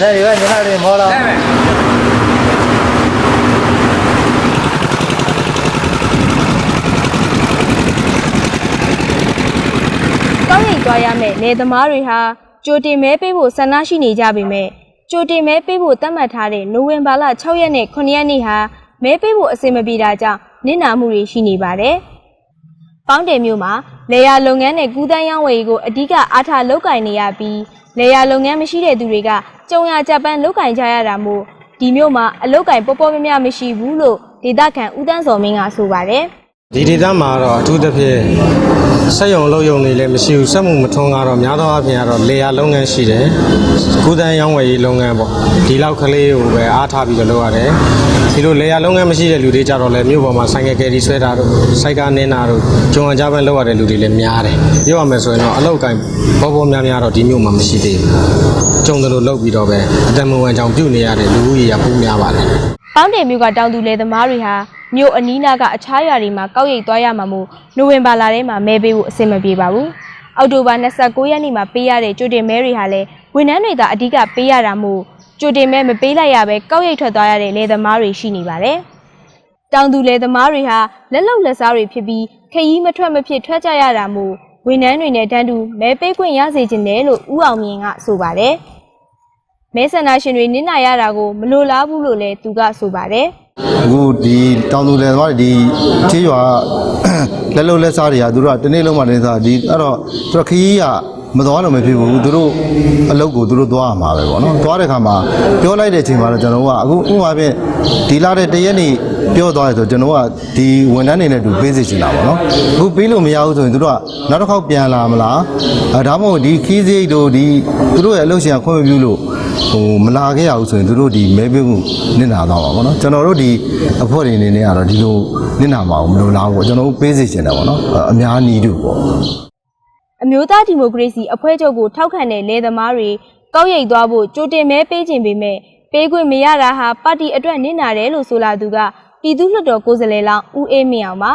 ဆက်ရွယ်ညီမတွေမောတော့ကောင်းရိပ်သွားရမယ့်လယ်သမားတွေဟာကြိုတင်မဲပေးဖို့ဆန္ဒရှိနေကြပေမဲ့ကြိုတင်မဲပေးဖို့သတ်မှတ်ထားတဲ့နိုဝင်ဘာလ6ရက်နဲ့9ရက်နေ့ဟာမဲပေးဖို့အဆင်မပြေတာကြောင့်နစ်နာမှုတွေရှိနေပါတယ်။ပေါင်းတယ်မျိုးမှာလေယာလုပ်ငန်းနဲ့ကူးတန်းရောင်းဝယ်ရေးကိုအဓိကအားထားလုပ်ကင်နေရပြီး လေယာလုပ်ငန်းမရှိတဲ့သူတွေကကြုံရကြပန်းလုပ်ကင်ကြရတာမို့ဒီမျိုးမှာအလုပ်ကင်ပေါ်ပေါ်များများမရှိဘူးလို့ဒေသခံဦးတန်းစော်မင်းကဆိုပါတယ်။ ဒီဒေသမှာတော့အထူးသဖြင့်ဆက်ရုံလုပ်ရုံတွေလည်းမရှိဘူးစက်မှုမထွန်းကတော့များသောအားဖြင့်ကတော့လေယာလုပ်ငန်းရှိတယ်ကုသန်းရောင်းဝယ်ရေးလုပ်ငန်းပေါ့ဒီလောက်ကလေးကိုပဲအားထားပြီးတော့လုပ်ရတယ်ဒီလိုလေယာလုပ်ငန်းမရှိတဲ့လူတွေကြတော့လည်းမြို့ပေါ်မှာဆိုင်ကယ်ကယ်ရီဆွဲတာတို့စိုက်ကနင်းတာတို့ဂျုံအကြပန်းလုပ်ရတဲ့လူတွေလည်းများတယ်ပြောရမယ်ဆိုရင်တော့အလောက်ကိုင်းဘောဘောများများတော့ဒီမြို့မှာမရှိသေးဘူးကျုံတယ်လို့လုပ်ပြီးတော့ပဲအတမန်ဝန်ကြောင့်ပြုတ်နေရတဲ့လူဦးရေကပိုများပါတယ်ပေါင်းတယ်မျိုးကတောင်သူလယ်သမားတွေဟာမြို့အနီးနားကအခြားရွာတွေမှာကောက်ရိတ်သွားရမှာမို့နိုဝင်ဘာလထဲမှာမဲပေးဖို့အဆင်မပြေပါဘူး။အောက်တိုဘာ29ရက်နေ့မှာပေးရတဲ့ကြိုတင်မဲတွေဟာလည်းဝန်ထမ်းတွေသာအဓိကပေးရတာမို့ကြိုတင်မဲမပေးလိုက်ရပဲကောက်ရိတ်ထွက်သွားရတဲ့လယ်သမားတွေရှိနေပါတယ်။တောင်သူလယ်သမားတွေဟာလက်လုံလက်စားတွေဖြစ်ပြီးခရီးမထွက်မဖြစ်ထွက်ကြရတာမို့ဝန်ထမ်းတွေနဲ့တန်းတူမဲပေးခွင့်ရစေချင်တယ်လို့ဦးအောင်မြင့်ကဆိုပါတယ်။ မဲဆန္ဒရှင်တွေနစ်နာရတာကိုမလိုလားဘူးလို့လည်းသူကဆိုပါတယ်။အခုဒီတောင်သူလယ်သမားတွေဒီချေးရွာလက်လုံးလက်စားတွေကသူတို့ကတနေ့လုံးမှတနေ့စားဒီအဲ့တော့သူတို့ခရီးကမသွားလို့မဖြစ်ဘူးသူတို့အလုပ်ကိုသူတို့သွားရမှာပဲပေါ့နော်သွားတဲ့ခါမှာပြောလိုက်တဲ့အချိန်မှာတော့ကျွန်တော်တို့ကအခုဥပမာဖြင့်ဒီလာတဲ့တရက်နေ့ပြောသွားရဆိုကျွန်တော်ကဒီဝန်ထမ်းတွေနဲ့တူပေးစီချင်တာပေါ့နော်အခုပေးလို့မရဘူးဆိုရင်သူတို့ကနောက်တစ်ခေါက်ပြန်လာမလားအဲဒါမှမဟုတ်ဒီခီးစိတ်တို့ဒီသူတို့ရဲ့အလုပ်ရှင်ကခွင့်မပြုလို့ ဟိုမလာခဲ့ရဘူးဆိုရင်တို့ဒီမဲပေးမှုနစ်နာသွားပါဘောနော်ကျွန်တော်တို့ဒီအဖွဲ့တွေအနေနဲ့ကတော့ဒီလိုနစ်နာမှာမလို့လားဘူးကျွန်တော်တို့ပေးစီချင်တယ်ပေါ့နော်အများနီးတူပေါ့အမျိုးသားဒီမိုကရေစီအဖွဲ့ချုပ်ကိုထောက်ခံတဲ့လယ်သမားတွေကောက်ရိတ်သွားဖို့ကြိုတင်မဲပေးခြင်းပေမဲ့ပေးခွင့်မရတာဟာပါတီအတွက်နစ်နာတယ်လို့ဆိုလာသူကပြည်သူ့လွှတ်တော်ကိုယ်စားလှယ်လောင်းဦးအေးမင်းအောင်ပါ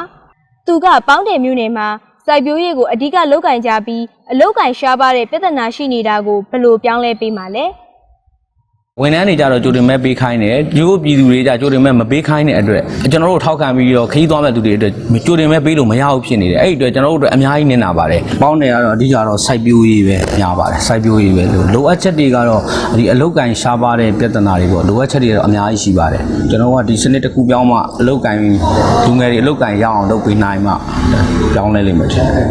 သူကပေါင်းတယ်မျိုးနယ်မှာစိုက်ပျိုးရေးကိုအဓိကလုပ်ကင်ကြပြီးအလုပ်ကင်ရှားပါတဲ့ပြဿနာရှိနေတာကိုဘယ်လိုပြောင်းလဲပေးမှာလဲ ဝန်ထမ်းတွေကြတော့ကြိုတင်မဲ့ပေးခိုင်းတယ်ရိုးပြည်သူတွေကြကြိုတင်မဲ့မပေးခိုင်းတဲ့အတွက်ကျွန်တော်တို့ထောက်ခံပြီးတော့ခရီးသွားမဲ့သူတွေအတွက်ကြိုတင်မဲ့ပေးလို့မရဘူးဖြစ်နေတယ်အဲ့ဒီအတွက်ကျွန်တော်တို့အတွက်အများကြီးနစ်နာပါတယ်ပေါင်းတယ်ကတော့အဓိကတော့စိုက်ပျိုးရေးပဲများပါတယ်စိုက်ပျိုးရေးပဲလို့လိုအပ်ချက်တွေကတော့ဒီအလုတ်ကန်ရှားပါတဲ့ပြဿနာတွေပေါ့လိုအပ်ချက်တွေကတော့အများကြီးရှိပါတယ်ကျွန်တော်ကဒီစနစ်တစ်ခုပြောင်းမှအလုတ်ကန်လူငယ်တွေအလုတ်ကန်ရအောင်လုပ်ပေးနိုင်မှပြောင်းလဲလိမ့်မယ်ထင်တယ်